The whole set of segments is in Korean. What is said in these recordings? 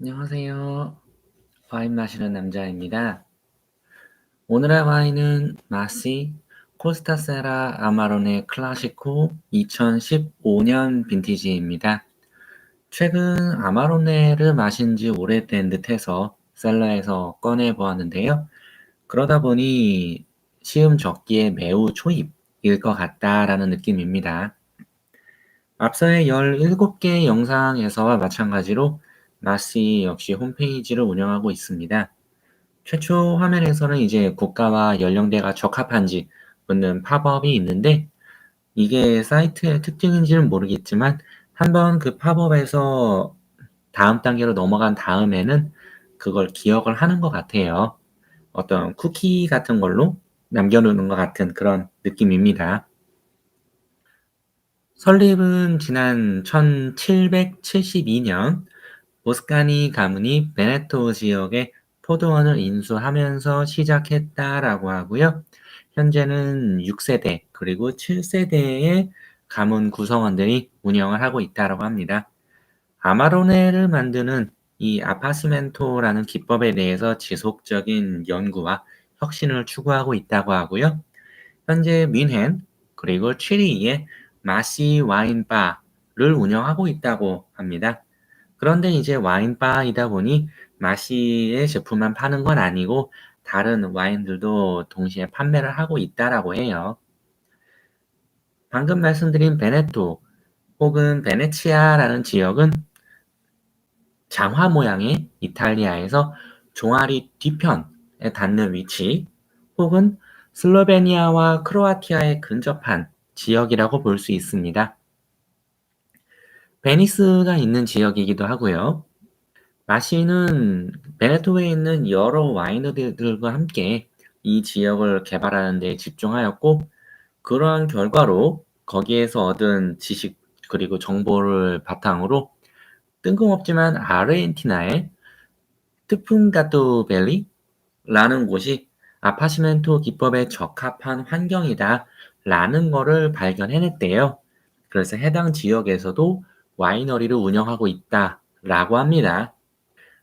안녕하세요. 와인 마시는 남자입니다. 오늘의 와인은 마시 코스타세라 아마로네 클라시코 2015년 빈티지입니다. 최근 아마로네를 마신 지 오래된 듯해서 셀러에서 꺼내 보았는데요. 그러다 보니 시음 적기에 매우 초입일 것 같다라는 느낌입니다. 앞서의 17개 영상에서와 마찬가지로 마시 역시 홈페이지를 운영하고 있습니다. 최초 화면에서는 이제 국가와 연령대가 적합한지 묻는 팝업이 있는데 이게 사이트의 특징인지는 모르겠지만 한번 그 팝업에서 다음 단계로 넘어간 다음에는 그걸 기억을 하는 것 같아요. 어떤 쿠키 같은 걸로 남겨놓는 것 같은 그런 느낌입니다. 설립은 지난 1772년 보스카니 가문이 베네토 지역에 포도원을 인수하면서 시작했다라고 하고요. 현재는 6세대 그리고 7세대의 가문 구성원들이 운영을 하고 있다라고 합니다. 아마로네를 만드는 이 아파시멘토라는 기법에 대해서 지속적인 연구와 혁신을 추구하고 있다고 하고요. 현재 뮌헨 그리고 취리히에 마시 와인바를 운영하고 있다고 합니다. 그런데 이제 와인바이다 보니 마시의 제품만 파는 건 아니고 다른 와인들도 동시에 판매를 하고 있다라고 해요. 방금 말씀드린 베네토 혹은 베네치아라는 지역은 장화 모양의 이탈리아에서 종아리 뒤편에 닿는 위치 혹은 슬로베니아와 크로아티아에 근접한 지역이라고 볼 수 있습니다. 베니스가 있는 지역이기도 하고요. 마시는 베네토에 있는 여러 와이너들과 함께 이 지역을 개발하는 데 집중하였고 그러한 결과로 거기에서 얻은 지식 그리고 정보를 바탕으로 뜬금없지만 아르헨티나의 트푼가토 밸리라는 곳이 아파시멘토 기법에 적합한 환경이다 라는 거를 발견해냈대요. 그래서 해당 지역에서도 와이너리를 운영하고 있다 라고 합니다.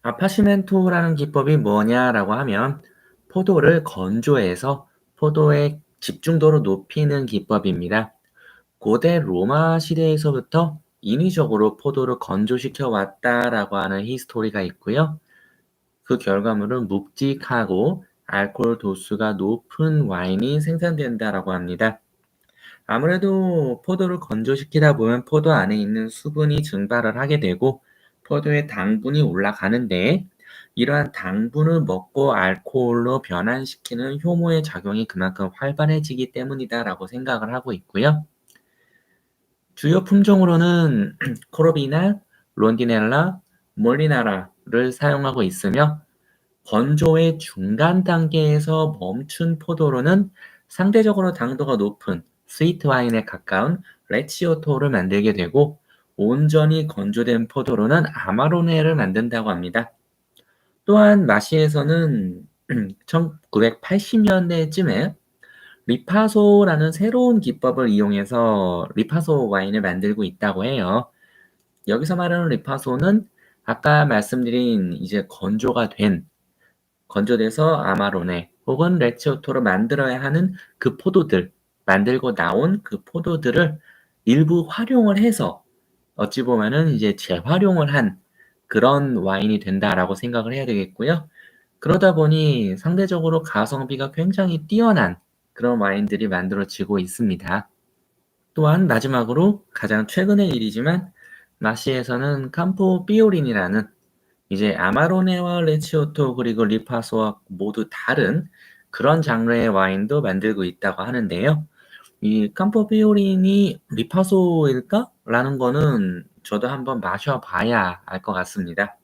아파시멘토라는 기법이 뭐냐라고 하면 포도를 건조해서 포도의 집중도를 높이는 기법입니다. 고대 로마 시대에서부터 인위적으로 포도를 건조시켜 왔다라고 하는 히스토리가 있고요. 그 결과물은 묵직하고 알코올 도수가 높은 와인이 생산된다라고 합니다. 아무래도 포도를 건조시키다 보면 포도 안에 있는 수분이 증발을 하게 되고 포도의 당분이 올라가는데 이러한 당분을 먹고 알코올로 변환시키는 효모의 작용이 그만큼 활발해지기 때문이다라고 생각을 하고 있고요. 주요 품종으로는 코로비나, 론디넬라, 몰리나라를 사용하고 있으며 건조의 중간 단계에서 멈춘 포도로는 상대적으로 당도가 높은 스위트 와인에 가까운 레치오토를 만들게 되고 온전히 건조된 포도로는 아마로네를 만든다고 합니다. 또한 마시에서는 1980년대쯤에 리파소라는 새로운 기법을 이용해서 리파소 와인을 만들고 있다고 해요. 여기서 말하는 리파소는 아까 말씀드린 이제 건조가 된 건조돼서 아마로네 혹은 레치오토를 만들어야 하는 그 포도들 만들고 나온 그 포도들을 일부 활용을 해서 어찌 보면은 이제 재활용을 한 그런 와인이 된다라고 생각을 해야 되겠고요. 그러다 보니 상대적으로 가성비가 굉장히 뛰어난 그런 와인들이 만들어지고 있습니다. 또한 마지막으로 가장 최근의 일이지만 마시에서는 campo 비오린이라는 이제 아마로네와 레치오토 그리고 리파소와 모두 다른 그런 장르의 와인도 만들고 있다고 하는데요. 이 캄포 비오린이 리파소일까? 라는 거는 저도 한번 마셔봐야 알 것 같습니다.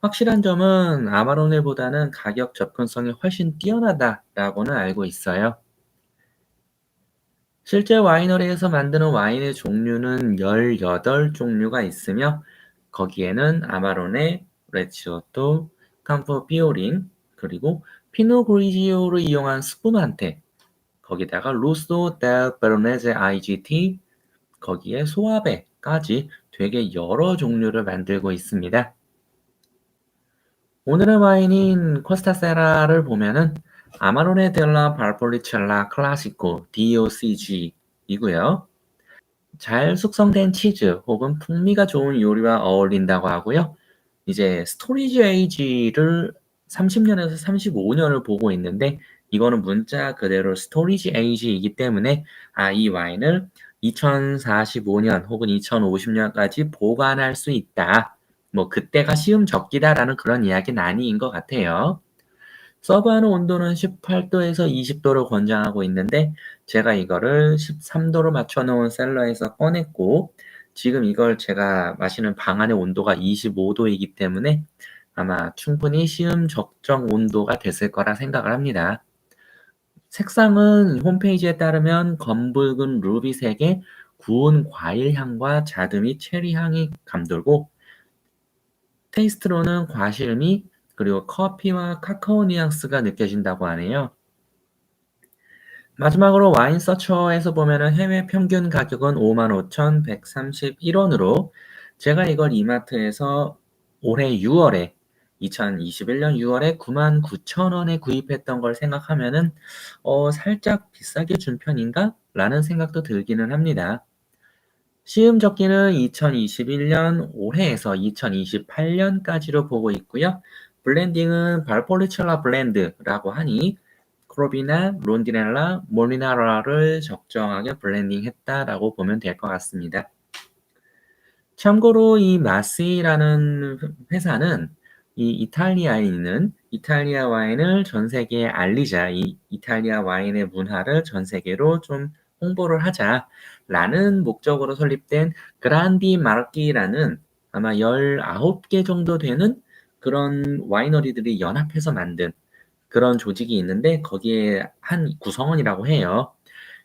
확실한 점은 아마로네보다는 가격 접근성이 훨씬 뛰어나다라고는 알고 있어요. 실제 와이너리에서 만드는 와인의 종류는 18종류가 있으며 거기에는 아마로네, 레치오토, 캄포 비오린, 그리고 피노 그리지오를 이용한 스푸만테, 거기다가 루소 델 베로네제 IGT, 거기에 소아베까지 되게 여러 종류를 만들고 있습니다. 오늘의 와인인 코스타세라를 보면은 아마로네 델라 발폴리첼라 클라시코 DOCG이고요. 잘 숙성된 치즈 혹은 풍미가 좋은 요리와 어울린다고 하고요. 이제 스토리지 에이지를 30년에서 35년을 보고 있는데 이거는 문자 그대로 스토리지 에이지이기 때문에 아, 이 와인을 2045년 혹은 2050년까지 보관할 수 있다. 뭐 그때가 시음 적기다라는 그런 이야기는 아닌 것 같아요. 서브하는 온도는 18도에서 20도를 권장하고 있는데 제가 이거를 13도로 맞춰놓은 셀러에서 꺼냈고 지금 이걸 제가 마시는 방 안의 온도가 25도이기 때문에 아마 충분히 시음 적정 온도가 됐을 거라 생각을 합니다. 색상은 홈페이지에 따르면 검붉은 루비색의 구운 과일 향과 및 체리 향이 감돌고 테이스트로는 과실미 그리고 커피와 카카오 뉘앙스가 느껴진다고 하네요. 마지막으로 와인 서처에서 보면은 해외 평균 가격은 55,131원으로 제가 이걸 이마트에서 올해 6월에 2021년 6월에 99,000원에 구입했던 걸 생각하면은 어, 살짝 비싸게 준 편인가? 라는 생각도 들기는 합니다. 시음 적기는 2021년 올해에서 2028년까지로 보고 있고요. 블렌딩은 발폴리첼라 블렌드라고 하니 크로비나 론디넬라, 몰리나라를 적정하게 블렌딩했다라고 보면 될 것 같습니다. 참고로 이 마시라는 회사는 이 이탈리아에 있는 이탈리아 와인을 전 세계에 알리자, 이 이탈리아 와인의 문화를 전 세계로 좀 홍보를 하자라는 목적으로 설립된 그란디 마르키라는 아마 19개 정도 되는 그런 와이너리들이 연합해서 만든 그런 조직이 있는데 거기에 한 구성원이라고 해요.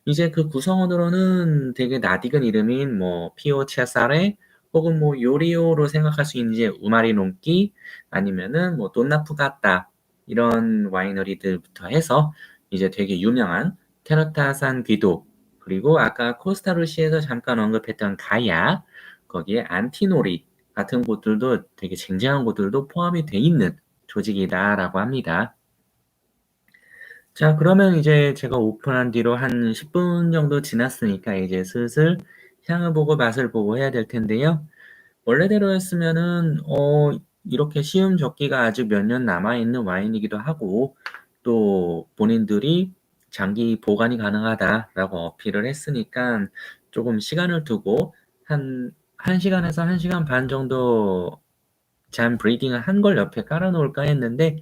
이제 그 구성원으로는 되게 낯익은 이름인 뭐 피오 체사레 혹은 뭐 요리오로 생각할 수 있는 이제 우마리 롱끼 아니면은 뭐 돈나푸가따 이런 와이너리들부터 해서 이제 되게 유명한 테르타산 귀도 그리고 아까 코스타루시에서 잠깐 언급했던 가야 거기에 안티노리 같은 곳들도 되게 쟁쟁한 곳들도 포함이 돼 있는 조직이다라고 합니다. 자, 그러면 이제 제가 오픈한 뒤로 한 10분 정도 지났으니까 이제 슬슬 향을 보고 맛을 보고 해야 될 텐데요. 원래대로였으면은 어 이렇게 시음 적기가 아직 몇 년 남아 있는 와인이기도 하고 또 본인들이 장기 보관이 가능하다라고 어필을 했으니까 조금 시간을 두고 한 1시간에서 1시간 반 정도 잠 브리딩을 한 걸 옆에 깔아 놓을까 했는데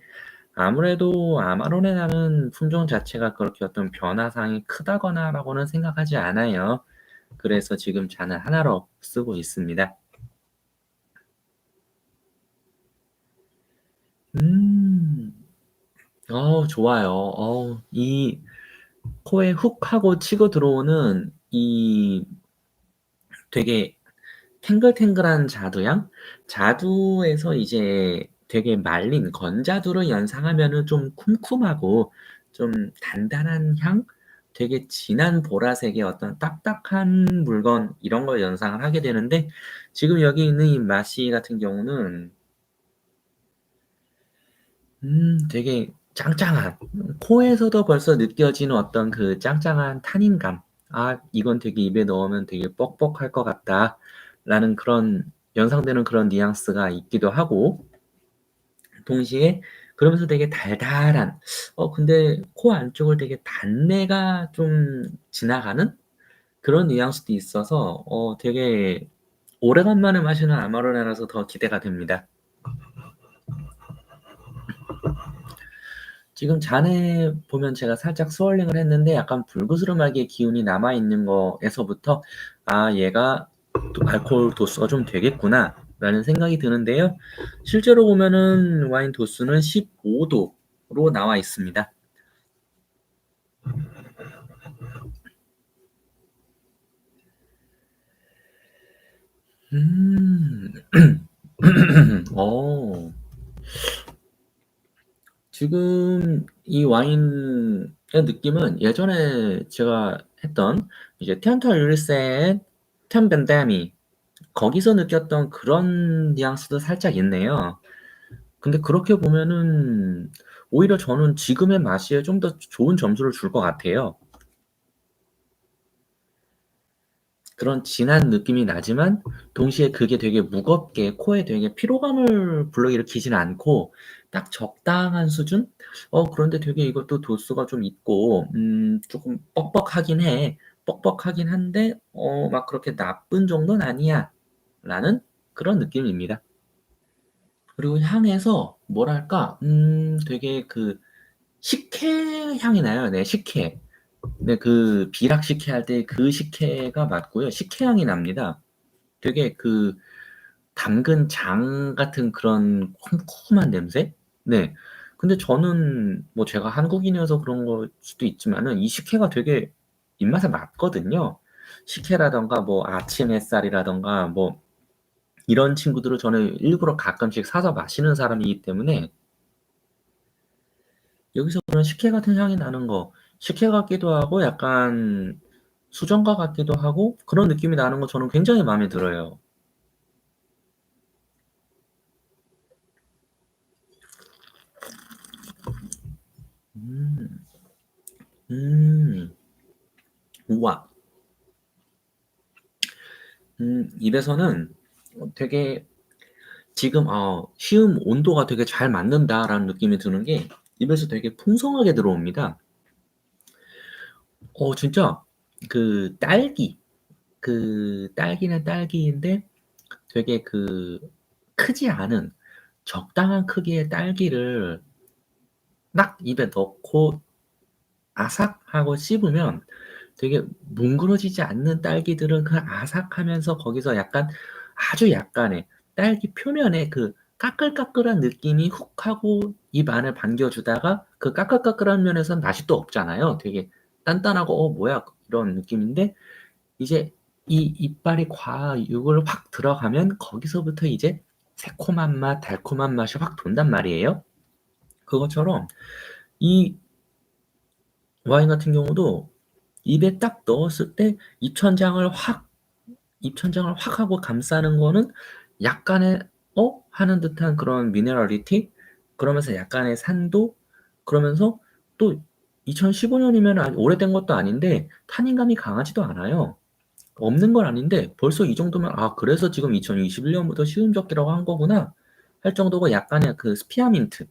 아무래도 아마론에 나는 품종 자체가 그렇게 어떤 변화상이 크다거나 라고는 생각하지 않아요. 그래서 지금 잔을 하나로 쓰고 있습니다. 음. 어 좋아요. 어 이 코에 훅 하고 치고 들어오는 이 되게 탱글탱글한 자두향? 자두에서 이제 되게 말린 건자두를 연상하면은 좀 쿰쿰하고 좀 단단한 향? 되게 진한 보라색의 어떤 딱딱한 물건 이런 걸 연상을 하게 되는데 지금 여기 있는 이 마시 같은 경우는 음 되게 짱짱한 코에서도 벌써 느껴지는 어떤 그 짱짱한 탄닌감 '아 이건 되게 입에 넣으면 되게 뻑뻑할 것 같다.'라는 그런 연상되는 그런 뉘앙스가 있기도 하고 동시에 그러면서 되게 달달한 어 근데 코 안쪽을 되게 단내가 좀 지나가는 그런 뉘앙스도 있어서 어 되게 오래간만에 마시는 아마로네라서 더 기대가 됩니다. 지금 잔에 보면 제가 살짝 스월링을 했는데 약간 불그스름하게 기운이 남아 있는 거에서부터 '아 얘가 또 알코올 도수가 좀 되겠구나.' 라는 생각이 드는데요. 실제로 보면은 와인 도수는 15 도로 나와 있습니다. 음. 어. 지금 이 와인의 느낌은 예전에 제가 했던 이제 텐터 율셋 템벤데미 거기서 느꼈던 그런 뉘앙스도 살짝 있네요. 근데 그렇게 보면은 오히려 저는 지금의 맛이에 좀 더 좋은 점수를 줄 것 같아요. 그런 진한 느낌이 나지만 동시에 그게 되게 무겁게 코에 되게 피로감을 불러일으키지는 않고 딱 적당한 수준? 어 그런데 되게 이것도 도수가 좀 있고 음 쪼끔 뻑뻑하긴 해. 뻑뻑하긴 한데 어 막 그렇게 '나쁜 정도는 아니야.'라는 그런 느낌입니다. 그리고 향에서 뭐랄까 음 되게 그 식혜 향이 나요. 네 식혜. 네 그 비락 식혜 할 때 그 식혜가 맞고요. 식혜 향이 납니다. 되게 그 담근 장 같은 그런 쿰쿰한 냄새? 네. 근데 저는 뭐 제가 한국인이어서 그런 걸 수도 있지만은 이 식혜가 되게 입맛에 맞거든요. 식혜라든가 뭐 아침 햇살이라든가 뭐 이런 친구들을 저는 일부러 가끔씩 사서 마시는 사람이기 때문에 여기서 그런 식혜 같은 향이 나는 거 식혜 같기도 하고 약간 수정과 같기도 하고 그런 느낌이 나는 거 저는 굉장히 마음에 들어요. 음. 음. 우와. 음 입에서는 어 되게 지금 어 '시음 온도가 되게 잘 맞는다.'라는 느낌이 드는 게 입에서 되게 풍성하게 들어옵니다. 어 진짜 그 딸기 그 딸기는 딸기인데 되게 그 크지 않은 적당한 크기의 딸기를 막 입에 넣고 아삭 하고 씹으면 되게 뭉그러지지 않는 딸기들은 그 아삭하면서 거기서 약간 아주 약간의 딸기 표면에 그 까끌까끌한 느낌이 훅 하고 입 안을 반겨주다가 그 까끌까끌한 면에선 맛이 또 없잖아요. 되게 단단하고 '어 뭐야?' 이런 느낌인데 이제 이 이빨이 과육을 확 들어가면 거기서부터 이제 새콤한 맛, 달콤한 맛이 확 돈단 말이에요. 그것처럼 이 와인 같은 경우도 입에 딱 넣었을 때 입천장을 확 입천장을 확 하고 감싸는 거는 약간의 '어?' 하는 듯한 그런 미네랄리티 그러면서 약간의 산도 그러면서 또 2015 년이면 아직 오래된 것도 아닌데 탄닌감이 강하지도 않아요. 없는 건 아닌데 벌써 이 정도면 '아 그래서 지금 2021 년부터 시음 적기라고 한 거구나.' 할 정도로 약간의 그 스피어민트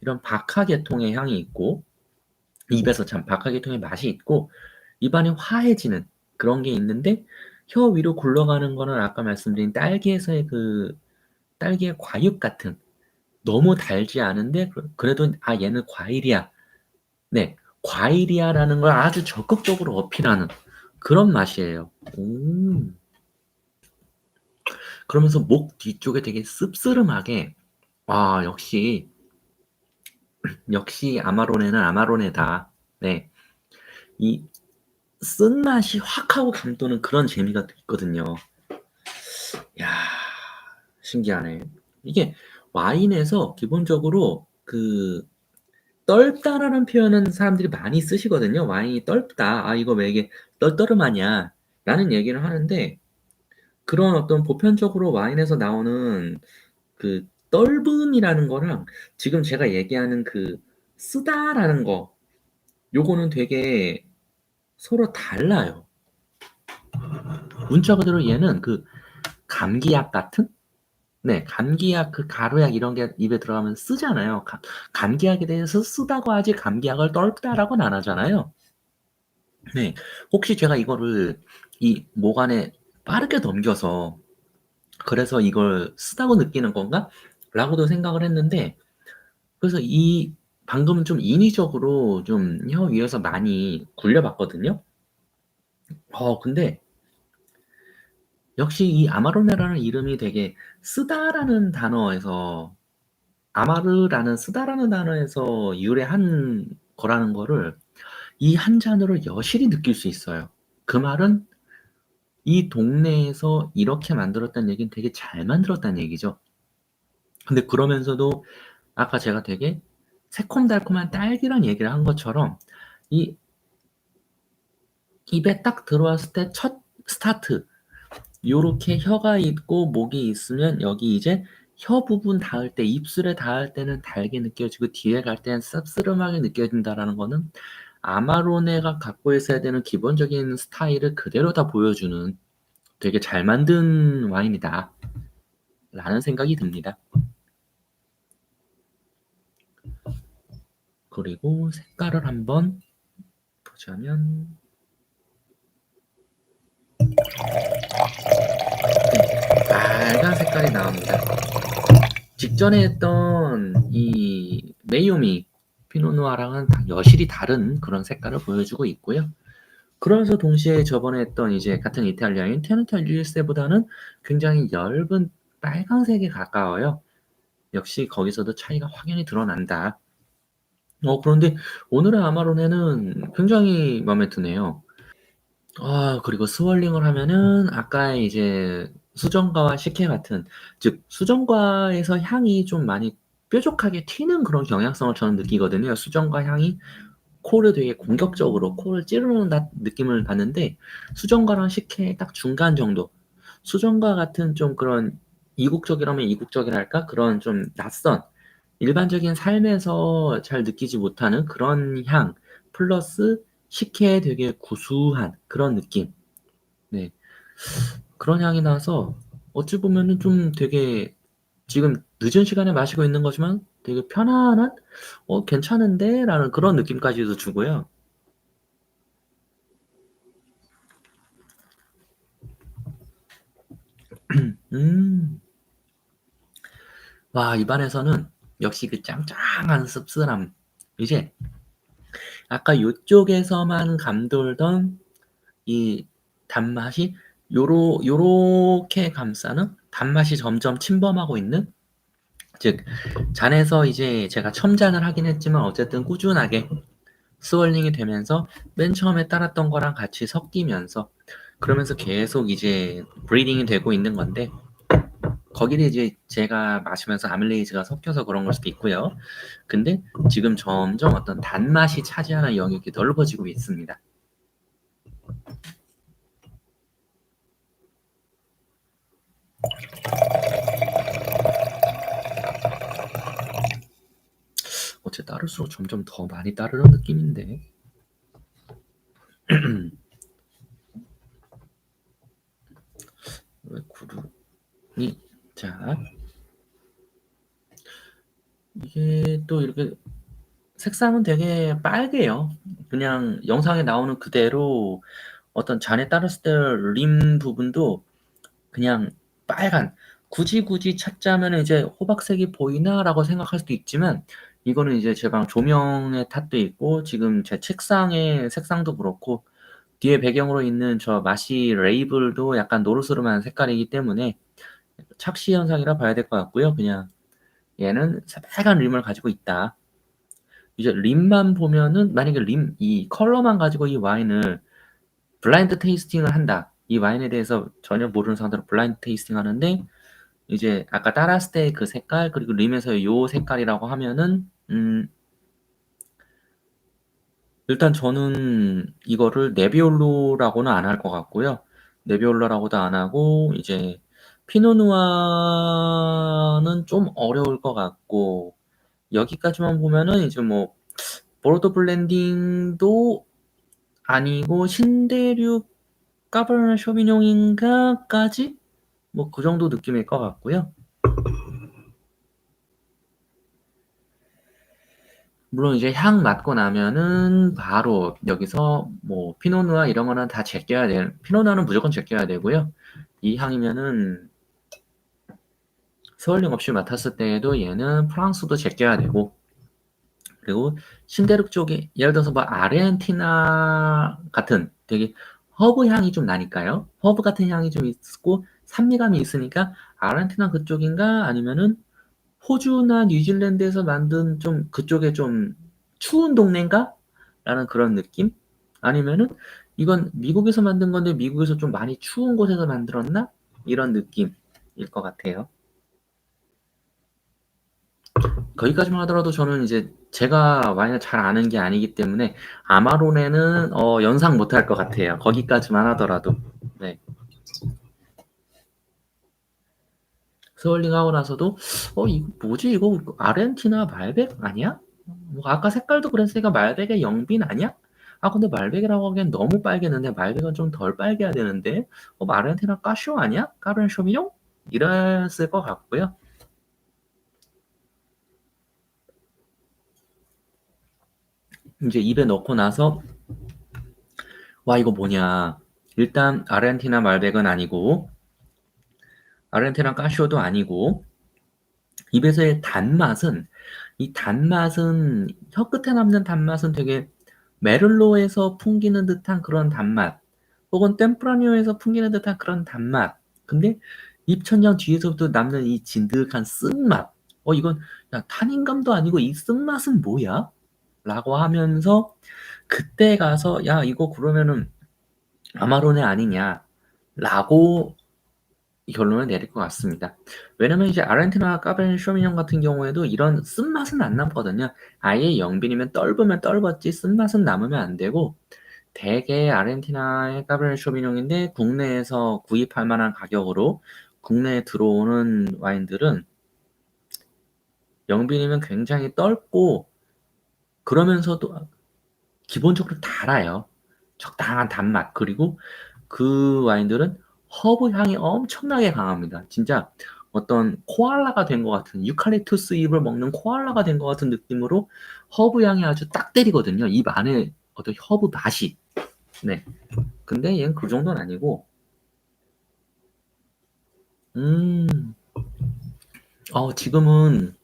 이런 박하 계통의 향이 있고 입에서 참 박하 계통의 맛이 있고 입안이 화해지는 그런 게 있는데 혀 위로 굴러가는 거는 아까 말씀드린 딸기에서의 그 딸기의 과육 같은 너무 달지 않은데 그 그래도 '아 얘는 과일이야.' 네. '과일이야.'라는 걸 아주 적극적으로 어필하는 그런 맛이에요. 오. 그러면서 목 뒤쪽에 되게 씁쓸음하게 아 역시 역시 아마로네는 아마로네다. 네. 이 쓴맛이 확 하고 감도는 그런 재미가 또 있거든요. 야 신기하네. 이게 와인에서 기본적으로 그 "떫다."라는 표현은 사람들이 많이 쓰시거든요. "와인이 떫다. 아 이거 왜 이게 떨떠름하냐."라는 얘기를 하는데 그런 어떤 보편적으로 와인에서 나오는 그 떫음이라는 거랑 지금 제가 얘기하는 그 "쓰다."라는 거 요거는 되게 서로 달라요. 문자 그대로 얘는 그 감기약 같은? 네 감기약 그 가루약 이런 게 입에 들어가면 쓰잖아요. 감 감기약에 대해서 쓰다고 하지 감기약을 떫다라고는 안 하잖아요. 네. 혹시 제가 이거를 이 목 안에 빠르게 넘겨서 '그래서 이걸 쓰다고 느끼는 건가?'라고도 생각을 했는데 그래서 이 방금은 좀 인위적으로 좀 혀 위에서 많이 굴려 봤거든요. 어 근데 역시 이 아마로네라는 이름이 되게 쓰다라는 단어에서 아마르라는 쓰다라는 단어에서 유래한 거라는 거를 이1 잔으로 여실히 느낄 수 있어요. 그 말은 이 동네에서 이렇게 만들었다는 얘기는 되게 잘 만들었다는 얘기죠. 근데 그러면서도 아까 제가 되게 새콤달콤한 딸기란 얘기를 한 것처럼 이 입에 딱 들어왔을 때 첫 스타트 요렇게 혀가 있고 목이 있으면 여기 이제 혀 부분 닿을 때 입술에 닿을 때는 달게 느껴지고 뒤에 갈 때는 쌉스름하게 느껴진다라는 거는 아마로네가 갖고 있어야 되는 기본적인 스타일을 그대로 다 보여주는 되게 잘 만든 와인이다. 라는 생각이 듭니다. 그리고 색깔을 한번 보자면 네, 빨간 색깔이 나옵니다. 직전에 했던 이 메이오미 피노누아랑은 여실히 다른 그런 색깔을 보여주고 있고요. 그러면서 동시에 저번에 했던 이제 같은 이탈리아인 테누탈리스보다는 굉장히 엷은 빨강색에 가까워요. 역시 거기서도 차이가 확연히 드러난다. 어, 그런데 오늘의 아마로네는 굉장히 마음에 드네요. 아, 그리고 스월링을 하면은 아까 이제 수정과와 식혜 같은, 즉, 수정과에서 향이 좀 많이 뾰족하게 튀는 그런 경향성을 저는 느끼거든요. 수정과 향이 코를 되게 공격적으로 코를 찌르는 느낌을 받는데 수정과랑 식혜 딱 중간 정도. 수정과 같은 좀 그런 이국적이라면 이국적이랄까? 그런 좀 낯선 일반적인 삶에서 잘 느끼지 못하는 그런 향 플러스 식혜에 되게 구수한 그런 느낌. 네. 그런 향이 나서 어찌 보면은 좀 되게 지금 늦은 시간에 마시고 있는 거지만 되게 편안한 '어 괜찮은데?' 라는 그런 느낌까지도 주고요. 음. 와 입안에서는 역시 그 짱짱한 씁쓸함. 이제 아까 요쪽에서만 감돌던 이 단맛이 요러 요렇게 감싸는 단맛이 점점 침범하고 있는 즉 잔에서 이제 제가 첨잔을 하긴 했지만 어쨌든 꾸준하게 스월링이 되면서 맨 처음에 따랐던 거랑 같이 섞이면서 그러면서 계속 이제 브리딩이 되고 있는 건데 거기를 이제 제가 마시면서 아밀레이즈가 섞여서 그런 걸 수도 있고요. 근데 지금 점점 어떤 단맛이 차지하는 영역이 넓어지고 있습니다. 어째 따를수록 점점 더 많이 따르는 느낌인데. 왜 구름이 자 이게 또 이렇게 색상은 되게 빨개요. 그냥 영상에 나오는 그대로 어떤 잔에 따랐을 때 림 부분도 그냥 빨간 굳이 굳이 찾자면 이제 호박색이 보이나라고 생각할 수도 있지만 이거는 이제 제 방 조명의 탓도 있고 지금 제 책상의 색상도 그렇고 뒤에 배경으로 있는 저 마시 레이블도 약간 노르스름한 색깔이기 때문에 착시 현상이라 봐야 될 것 같고요. 그냥 얘는 새빨간 림을 가지고 있다. 이제 림만 보면은 만약에 림 이 컬러만 가지고 이 와인을 블라인드 테이스팅을 한다. 이 와인에 대해서 전혀 모르는 사람들은 블라인드 테이스팅 하는데 이제 아까 따랐을 때 그 색깔 그리고 림에서 요 색깔이라고 하면은 음 일단 저는 이거를 네비올로라고는 안 할 것 같고요. 네비올로라고도 안 하고 이제 피노누아는 좀 어려울 것 같고 여기까지만 보면은 이제 뭐 보르도 블렌딩도 아니고 신대륙 까버네 쇼비뇽인가까지 뭐 그 정도 느낌일 것 같고요. 물론 이제 향 맡고 나면은 바로 여기서 뭐 피노누아 이런 거는 다 제껴야 돼. 피노누아는 무조건 제껴야 되고요. 이 향이면은 스월링 없이 맡았을 때에도 얘는 프랑스도 제껴야 되고 그리고 신대륙 쪽에 예를 들어서 뭐 아르헨티나 같은 되게 허브 향이 좀 나니까요. 허브 같은 향이 좀 있고 산미감이 있으니까 아르헨티나 그쪽인가 아니면은 호주나 뉴질랜드에서 만든 좀 그쪽에 좀 추운 동네인가? 라는 그런 느낌? 아니면은 이건 미국에서 만든 건데 미국에서 좀 많이 추운 곳에서 만들었나? 이런 느낌일 것 같아요. 거기까지만 하더라도 저는 이제 제가 와인을 잘 아는 게 아니기 때문에 아마로네는 어, 연상 못 할 것 같아요. 거기까지만 하더라도. 네. 스월링 하고 나서도 어 이거 뭐지 이거 아르헨티나 말백 아니야? 뭐 아까 색깔도 그랬으니까 말백의 영빈 아니야? 아 근데 말백이라고 하기엔 너무 빨개는데 말백은 좀 덜 빨개야 되는데 어 아르헨티나 까쇼 아니야? 까베르 쇼비뇽? 이랬을 것 같고요. 이제 입에 넣고 나서 와 이거 뭐냐. 일단 아르헨티나 말백은 아니고 아르헨티나 까쇼도 아니고 입에서의 단맛은 이 단맛은 혀 끝에 남는 단맛은 되게 메를로에서 풍기는 듯한 그런 단맛 혹은 템프라니오에서 풍기는 듯한 그런 단맛. 근데 입천장 뒤에서부터 남는 이 진득한 쓴맛. 어 이건 야 탄닌감도 아니고 이 쓴맛은 뭐야? 라고 하면서 그때 가서 야 이거 그러면은 아마로네 아니냐 라고 결론을 내릴 것 같습니다. 왜냐면 이제 아르헨티나 까베르 쇼미뇽 같은 경우에도 이런 쓴맛은 안 남거든요. 아예 영빈이면 떫으면 떫었지 쓴맛은 남으면 안 되고 대개 아르헨티나의 까베르 쇼미뇽인데 국내에서 구입할 만한 가격으로 국내에 들어오는 와인들은 영빈이면 굉장히 떫고 그러면서도 기본적으로 달아요. 적당한 단맛. 그리고 그 와인들은 허브 향이 엄청나게 강합니다. 진짜 어떤 코알라가 된 것 같은 유칼립투스 잎을 먹는 코알라가 된 것 같은 느낌으로 허브 향이 아주 딱 때리거든요. 입 안에 어떤 허브 맛이. 네. 근데 얘는 그 정도는 아니고 음. 어 지금은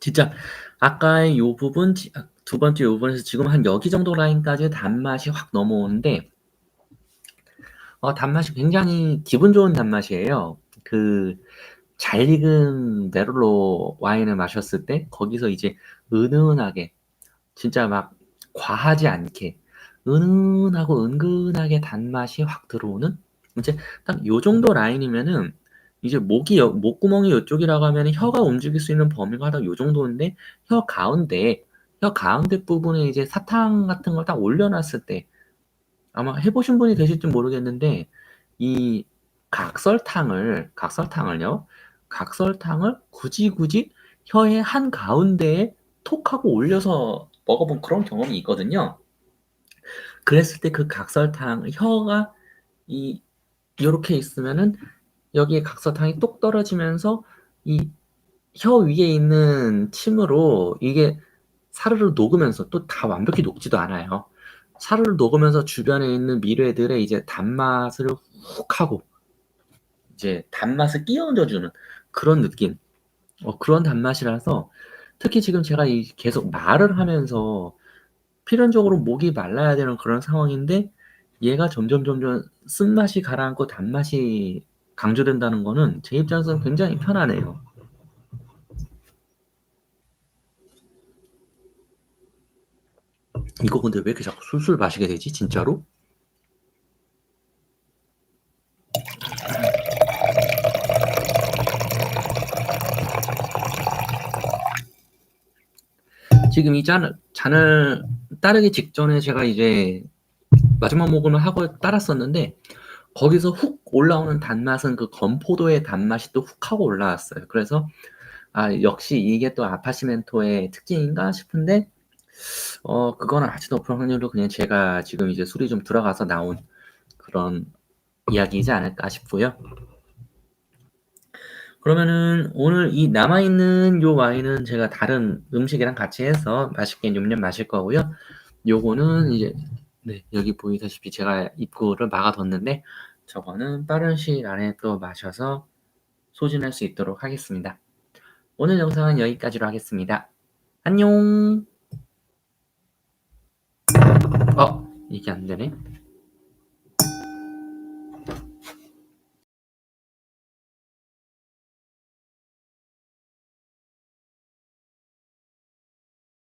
진짜 아까의 요 부분 두 번째 요 부분에서 지금 한 여기 정도 라인까지 단맛이 확 넘어오는데 어 단맛이 굉장히 기분 좋은 단맛이에요. 그 잘 익은 메를로 와인을 마셨을 때 거기서 이제 은은하게 진짜 막 과하지 않게 은은하고 은근하게 단맛이 확 들어오는 이제 딱 요 정도 라인이면은 이제 목이 여, 목구멍이 이쪽이라고 하면 혀가 움직일 수 있는 범위가 딱 요 정도인데 혀 가운데 혀 가운데 부분에 이제 사탕 같은 걸 딱 올려놨을 때 아마 해보신 분이 계실지 모르겠는데 이 각설탕을 각설탕을요 각설탕을 굳이 굳이 혀의 한 가운데에 톡 하고 올려서 먹어본 그런 경험이 있거든요. 그랬을 때 그 각설탕 혀가 이 이렇게 있으면은 여기에 각설탕이 똑 떨어지면서 이 혀 위에 있는 침으로 이게 사르르 녹으면서 또 다 완벽히 녹지도 않아요. 사르르 녹으면서 주변에 있는 미뢰들의 이제 단맛을 훅 하고 이제 단맛을 끼얹어 주는 그런 느낌. 어, 그런 단맛이라서 특히 지금 제가 이 계속 말을 하면서 필연적으로 목이 말라야 되는 그런 상황인데 얘가 점점 점점 쓴맛이 가라앉고 단맛이 강조된다는 거는 제 입장에서는 굉장히 편하네요. 이거 근데 왜 이렇게 자꾸 술술 마시게 되지? 진짜로? 지금 이 잔을, 잔을 따르기 직전에 제가 이제 마지막 모금을 하고 따랐었는데 거기서 훅 올라오는 단맛은 그 건포도의 단맛이 또 훅 하고 올라왔어요. 그래서 아 역시 이게 또 아파시멘토의 특징인가 싶은데 어 그거는 아주 높은 확률로 그냥 제가 지금 이제 술이 좀 들어가서 나온 그런 이야기이지 않을까 싶고요. 그러면은 오늘 이 남아있는 요 와인은 제가 다른 음식이랑 같이 해서 맛있게 냠냠 마실 거고요. 요거는 이제 네, 여기 보이다시피 제가 입구를 막아뒀는데 저거는 빠른 시일 안에 또 마셔서 소진할 수 있도록 하겠습니다. 오늘 영상은 여기까지로 하겠습니다. 안녕! 어, 이게 안 되네.